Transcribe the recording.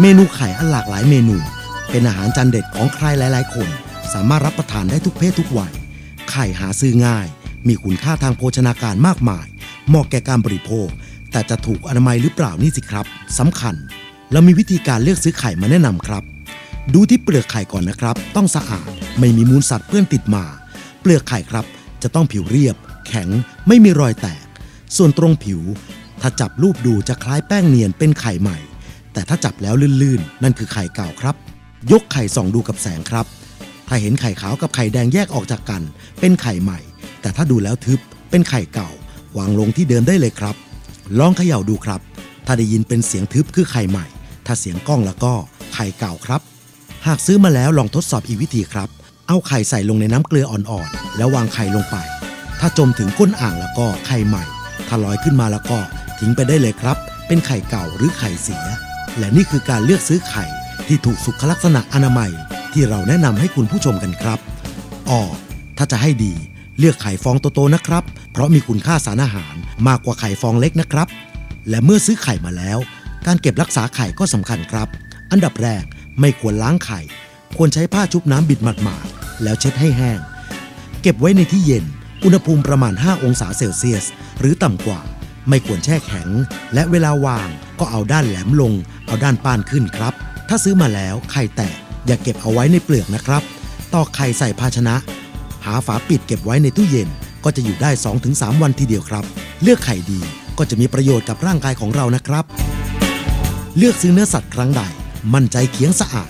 เมนูไข่อันหลากหลายเมนู เป็นอาหารจานเด็ดของใครหลาย ๆ คน สามารถรับประทานได้ทุกเพศทุกวัย ไข่หาซื้อง่าย มีคุณค่าทางโภชนาการมากมาย เหมาะแก่การบริโภค แต่จะถูกอนามัยหรือเปล่านี่สิครับสำคัญ เรามีวิธีการเลือกซื้อไข่มาแนะนำครับ ดูที่เปลือกไข่ก่อนนะครับ ต้องสะอาด ไม่มีมูลสัตว์เปื้อนติดมา เปลือกไข่ครับ จะต้องผิวเรียบ แข็ง ไม่มีรอยแตก ส่วนตรงผิว ถ้าจับรูปดูจะคล้ายแป้งเนียนเป็นไข่ใหม่ แต่ถ้าจับแล้วลื่นๆ นั่นคือไข่เก่าครับ ยกไข่ส่องดูกับแสงครับ ถ้าเห็นไข่ขาวกับไข่แดงแยกออกจากกัน เป็นไข่ใหม่ แต่ถ้าดูแล้วทึบเป็นไข่เก่าวางลงที่เดิมได้เลยครับ ลองเขย่าดูครับ ถ้าได้ยินเป็นเสียงทึบคือไข่ใหม่ ถ้าเสียงก้องแล้วก็ไข่เก่าครับ หากซื้อมาแล้วลองทดสอบอีกวิธีครับ เอาไข่ใส่ลงในน้ำเกลืออ่อนๆ แล้ววางไข่ลงไป ถ้าจมถึงก้นอ่างแล้วก็ไข่ใหม่ ถ้าลอยขึ้นมาแล้วก็ทิ้งไปได้เลยครับ เป็นไข่เก่าหรือไข่เสีย และนี่คือการเลือกซื้อไข่ที่ถูกสุขลักษณะอนามัย ที่เราแนะนำให้คุณผู้ชมกันครับอ๋อถ้าจะให้ดีเลือกไข่ฟองโตๆนะครับ เพราะมีคุณค่าสารอาหารมากกว่าไข่ฟองเล็กนะครับ และเมื่อซื้อไข่มาแล้ว การเก็บรักษาไข่ก็สำคัญครับ อันดับแรกไม่ควรล้างไข่ ควรใช้ผ้าชุบน้ำบิดหมาดๆแล้วเช็ดให้แห้ง เก็บไว้ในที่เย็น อุณหภูมิประมาณ 5 องศาเซลเซียส หรือต่ำกว่า ไม่ควรแช่แข็ง และเวลาวางก็เอาด้านแหลมลง เอาด้านป้านขึ้นครับ ถ้าซื้อมาแล้วไข่แตกอย่าเก็บเอาไว้ในเปลือกนะครับ ตอกไข่ใส่ภาชนะ หาฝาปิดเก็บไว้ในตู้เย็น ก็จะอยู่ได้ 2-3 วันทีเดียวครับ เลือกไข่ดีก็จะมีประโยชน์กับร่างกายของเรานะครับ เลือกซื้อเนื้อสัตว์ครั้งใด มั่นใจเคียงสะอาด